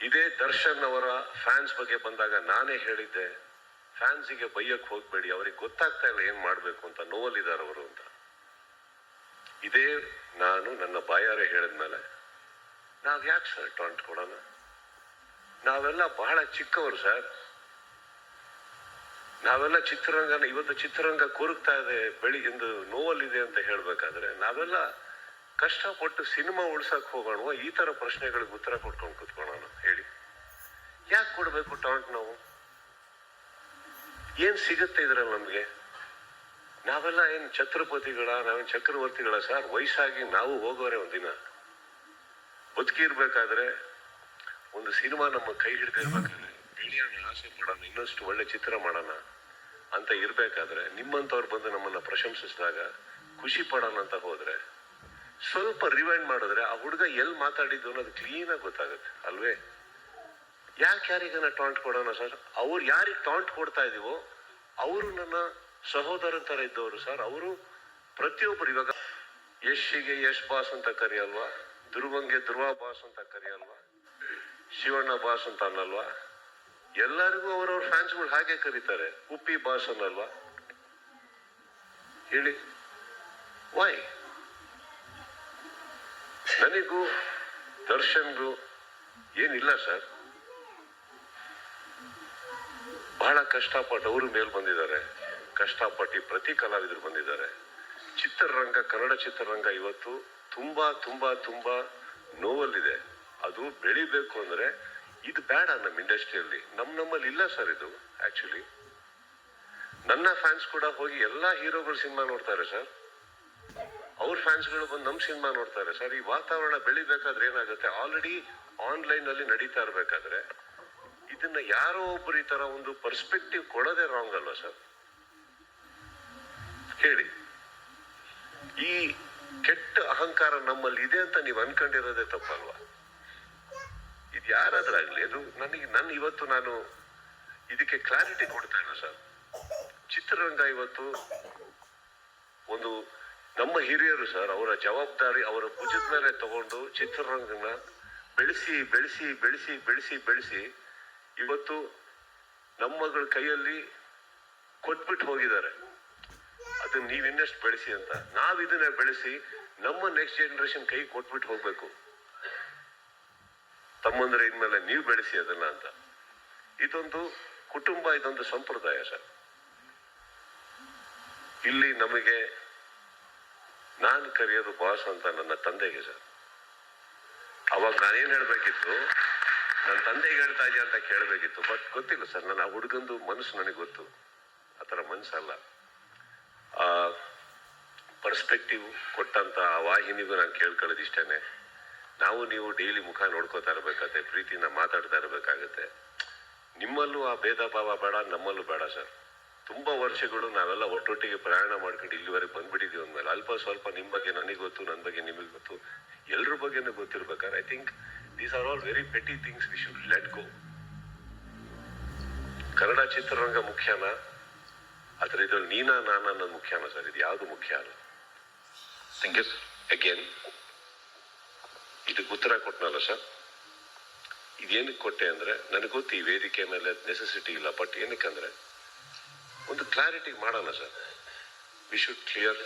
ಇದೇ ದರ್ಶನ್ ಅವರ ಫ್ಯಾನ್ಸ್ ಬಗ್ಗೆ ಬಂದಾಗ ನಾನೇ ಹೇಳಿದ್ದೆ ಫ್ಯಾನ್ಸಿಗೆ ಬೈಯಕ್ ಹೋಗ್ಬೇಡಿ, ಅವ್ರಿಗೆ ಗೊತ್ತಾಗ್ತಾ ಇಲ್ಲ ಏನು ಮಾಡಬೇಕು ಅಂತ, ನೋವಲ್ಲಿದ್ದಾರೆ ಅವರು ಅಂತ. ಇದೇ ನಾನು ನನ್ನ ಬಾಯಾರೆ ಹೇಳಿದ್ಮೇಲೆ ನಾವು ಯಾಕೆ ಸರ್ ಟಾಂಟ್ ಕೊಡೋಣ? ನಾವೆಲ್ಲ ಬಹಳ ಚಿಕ್ಕವರು ಸರ್ ನಾವೆಲ್ಲ ಚಿತ್ರರಂಗನ, ಇವತ್ತು ಚಿತ್ರರಂಗ ಕೊರಗ್ತಾ ಇದೆ ಬೆಳಿಗ್ಗೆಂದು ನೋವಲ್ಲಿದೆ ಅಂತ ಹೇಳಬೇಕಾದ್ರೆ ನಾವೆಲ್ಲ ಕಷ್ಟಪಟ್ಟು ಸಿನಿಮಾ ಉಳ್ಸಕ್ ಹೋಗೋಣ ಈ ತರ ಪ್ರಶ್ನೆಗಳಿಗೆ ಉತ್ತರ ಕೊಟ್ಕೊಂಡು ಕುತ್ಕೊಳ್ಳೋಣ ಹೇಳಿ. ಯಾಕೆ ಕೊಡಬೇಕು ಟಾಂಟ್ ನಾವು? ಏನ್ ಸಿಗುತ್ತೆ ಇದ್ರಲ್ಲಿ ನಮ್ಗೆ? ನಾವೆಲ್ಲ ಏನ್ ಛತ್ರಪತಿಗಳ ನಾವೇನ್ ಚಕ್ರವರ್ತಿಗಳ ಸರ್? ವಯಸ್ಸಾಗಿ ನಾವು ಹೋಗೋರೆ ಒಂದಿನ. ಬದುಕಿರ್ಬೇಕಾದ್ರೆ ಒಂದು ಸಿನಿಮಾ ನಮ್ಮ ಕೈ ಹಿಡಿದಿರ್ಬೇಕಾದ್ರೆ ಬೆಳೆಯೋಣ ಆಸೆ ಪಡೋಣ ಇನ್ನಷ್ಟು ಒಳ್ಳೆ ಚಿತ್ರ ಮಾಡೋಣ ಅಂತ ಇರ್ಬೇಕಾದ್ರೆ ನಿಮ್ಮಂಥವ್ರು ಬಂದು ನಮ್ಮನ್ನ ಪ್ರಶಂಸಿಸಿದಾಗ ಖುಷಿ ಪಡೋಣ ಅಂತ ಹೋದ್ರೆ ಸ್ವಲ್ಪ ರಿವೈಂಡ್ ಮಾಡಿದ್ರೆ ಆ ಹುಡುಗ ಎಲ್ಲಿ ಮಾತಾಡಿದ್ದು ಅನ್ನೋದು ಕ್ಲೀನಾಗಿ ಗೊತ್ತಾಗುತ್ತೆ, ಅಲ್ವೇ? ಯಾಕೆ ಯಾರಿಗನ್ನ ಟಾಂಟ್ ಕೊಡೋಣ ಸರ್ ಅವ್ರು ಯಾರಿಗೆ ಟಾಂಟ್ ಕೊಡ್ತಾ ಇದೀವೋ, ಅವರು ನನ್ನ ಸಹೋದರನ ತರ ಇದ್ದವರು ಸರ್ ಅವರು ಪ್ರತಿಯೊಬ್ಬರು ಇವಾಗ ಯಶ್ಗೆ ಯಶ್ ಬಾಸ್ ಅಂತ ಕರೆಯಲ್ವಾ? ಧ್ರುವಂಗೆ ಧ್ರುವ ಬಾಸ್ ಅಂತ ಕರೆಯಲ್ವಾ? ಶಿವಣ್ಣ ಬಾಸ್ ಅಂತ ಅನ್ನಲ್ವಾ? ಎಲ್ಲರಿಗೂ ಅವರವ್ರ ಫ್ಯಾನ್ಸ್ಗಳು ಹಾಗೆ ಕರೀತಾರೆ. ಉಪ್ಪಿ ಬಾಸ್ ಅನ್ನಲ್ವಾ? ಹೇಳಿ. ವೈ ನನಗೂ, ದರ್ಶನ್ಗೂ ಏನಿಲ್ಲ ಸರ್. ಬಹಳ ಕಷ್ಟಪಟ್ಟು ಅವರು ಮೇಲ್ ಬಂದಿದ್ದಾರೆ. ಕಷ್ಟಪಟ್ಟು ಪ್ರತಿ ಕಲಾವಿದರು ಬಂದಿದ್ದಾರೆ. ಚಿತ್ರರಂಗ, ಕನ್ನಡ ಚಿತ್ರರಂಗ ಇವತ್ತು ತುಂಬಾ ತುಂಬಾ ತುಂಬಾ ನೋವಲ್ಲಿದೆ. ಅದು ಬೆಳಿಬೇಕು ಅಂದ್ರೆ ಇದು ಬೇಡ ನಮ್ಮ ಇಂಡಸ್ಟ್ರಿಯಲ್ಲಿ. ನಮ್ ನಮ್ಮಲ್ಲಿ ಇಲ್ಲ ಸರ್ ಇದು ಆಕ್ಚುಲಿ ನನ್ನ ಫ್ಯಾನ್ಸ್ ಕೂಡ ಹೋಗಿ ಎಲ್ಲಾ ಹೀರೋಗಳು ಸಿನಿಮಾ ನೋಡ್ತಾರೆ ಸರ್. ಅವ್ರ ಫ್ಯಾನ್ಸ್ಗಳು ಬಂದು ನಮ್ಮ ಸಿನಿಮಾ ನೋಡ್ತಾರೆ. ಸರ್, ಈ ವಾತಾವರಣ ಬೆಳಿಬೇಕಾದ್ರೆ ಏನಾಗುತ್ತೆ? ಆಲ್ರೆಡಿ ಆನ್ಲೈನ್ ಅಲ್ಲಿ ನಡೀತಾ ಇರ್ಬೇಕಾದ್ರೆ ಇದನ್ನ ಯಾರೋ ಒಬ್ಬರು ಈ ತರ ಒಂದು ಪರ್ಸ್ಪೆಕ್ಟಿವ್ ಕೊಡೋದೇ ರಾಂಗ್ ಅಲ್ವಾ ಸರ್? ಹೇಳಿ. ಈ ಕೆಟ್ಟ ಅಹಂಕಾರ ನಮ್ಮಲ್ಲಿ ಇದೆ ಅಂತ ನೀವು ಅನ್ಕೊಂಡಿರೋದೇ ತಪ್ಪಲ್ವಾ? ಇದು ಯಾರಾದ್ರಾಗ್ಲಿ ಅದು ನನಗೆ ನನ್ನ ಇವತ್ತು ನಾನು ಇದಕ್ಕೆ ಕ್ಲಾರಿಟಿ ಕೊಡ್ತೇನೆ ಸರ್. ಚಿತ್ರರಂಗ ಇವತ್ತು ಒಂದು ನಮ್ಮ ಹಿರಿಯರು ಸರ್, ಅವರ ಜವಾಬ್ದಾರಿ, ಅವರ ಭುಜದ ಮೇಲೆ ತಗೊಂಡು ಚಿತ್ರರಂಗನ ಬೆಳೆಸಿ ಬೆಳೆಸಿ ಬೆಳೆಸಿ ಬೆಳೆಸಿ ಬೆಳೆಸಿ ಇವತ್ತು ನಮ್ಮಗಳ ಕೈಯಲ್ಲಿ ಕೊಟ್ಬಿಟ್ಟು ಹೋಗಿದ್ದಾರೆ. ಅದನ್ನ ನೀವ್ ಇನ್ನಷ್ಟು ಬೆಳೆಸಿ ಅಂತ. ನಾವ್ ಇದನ್ನ ಬೆಳೆಸಿ ನಮ್ಮ ನೆಕ್ಸ್ಟ್ ಜನರೇಷನ್ ಕೈ ಕೊಟ್ಬಿಟ್ಟು ಹೋಗ್ಬೇಕು. ತಮ್ಮಂದ್ರೆ ಇನ್ಮೇಲೆ ನೀವು ಬೆಳೆಸಿ ಅದನ್ನ ಅಂತ. ಇದೊಂದು ಕುಟುಂಬ, ಇದೊಂದು ಸಂಪ್ರದಾಯ ಸರ್. ಇಲ್ಲಿ ನಮಗೆ ನಾನು ಕರೆಯೋದು ಬಾಸ್ ಅಂತ ನನ್ನ ತಂದೆಗೆ ಸರ್. ಅವಾಗ ನಾನೇನ್ ಹೇಳಬೇಕಿತ್ತು? ನನ್ನ ತಂದೆಗೆ ಹೇಳ್ತಾ ಇದೆಯಾ ಅಂತ ಕೇಳಬೇಕಿತ್ತು. ಬಟ್ ಗೊತ್ತಿಲ್ಲ ಸರ್, ನನ್ನ ಆ ಹುಡುಗಂದು ಮನಸ್ಸು ನನಗೆ ಗೊತ್ತು. ಆ ಥರ ಮನಸ್ಸಲ್ಲ. ಆ ಪರ್ಸ್ಪೆಕ್ಟಿವ್ ಕೊಟ್ಟಂತ ಆ ವಾಹಿನಿಗೂ ನಾನು ಕೇಳ್ಕೊಳ್ಳೋದು ನಾವು ನೀವು ಡೈಲಿ ಮುಖ ನೋಡ್ಕೋತಾ ಇರ್ಬೇಕಾಗತ್ತೆ ಪ್ರೀತಿಯಿಂದ ಮಾತಾಡ್ತಾ ಇರಬೇಕಾಗತ್ತೆ. ನಿಮ್ಮಲ್ಲೂ ಆ ಭೇದ ಭಾವ ಬೇಡ, ನಮ್ಮಲ್ಲೂ ಬೇಡ ಸರ್. ತುಂಬಾ ವರ್ಷಗಳು ನಾವೆಲ್ಲ ಒಟ್ಟೊಟ್ಟಿಗೆ ಪ್ರಯಾಣ ಮಾಡ್ಕೊಂಡು ಇಲ್ಲಿವರೆಗೆ ಬಂದ್ಬಿಟ್ಟಿದೀವಿ ಅಂದ್ಮೇಲೆ ಅಲ್ಪ ಸ್ವಲ್ಪ ನಿಮ್ ಬಗ್ಗೆ ನನಗೆ ಗೊತ್ತು ನನ್ನ ಬಗ್ಗೆ ನಿಮಗೆ ಗೊತ್ತು, ಎಲ್ರ ಬಗ್ಗೆನೂ ಗೊತ್ತಿರ್ಬೇಕಾದ್ರೆ I think these are all very petty things we should let go Kannada ಚಿತ್ರರಂಗ ಮುಖ್ಯನಾ? ಆದ್ರೆ ಇದ್ರಲ್ಲಿ ನೀನಾ, ನಾನ ಅನ್ನೋದು ಮುಖ್ಯನ ಸರ್? ಇದು ಯಾವುದು ಮುಖ್ಯ ಅಲ್ಲ ಥ್ಯಾಂಕ್ ಯು ಅಗೇನ್ ಇದಕ್ಕೆ ಉತ್ತರ ಕೊಟ್ನಲ್ಲ ಸರ್? ಇದೇನಕ್ಕೆ ಕೊಟ್ಟೆ ಅಂದ್ರೆ, ನನಗೆ ಗೊತ್ತು ಈ ವೇದಿಕೆ ಮೇಲೆ ನೆಸೆಸಿಟಿ ಇಲ್ಲ ಬಟ್ ಏನಕ್ಕೆ ಏನಕ್ಕಂದ್ರೆ ಒಂದು ಕ್ಲಾರಿಟಿ ಮಾಡೋಣ ಸರ್. We should clear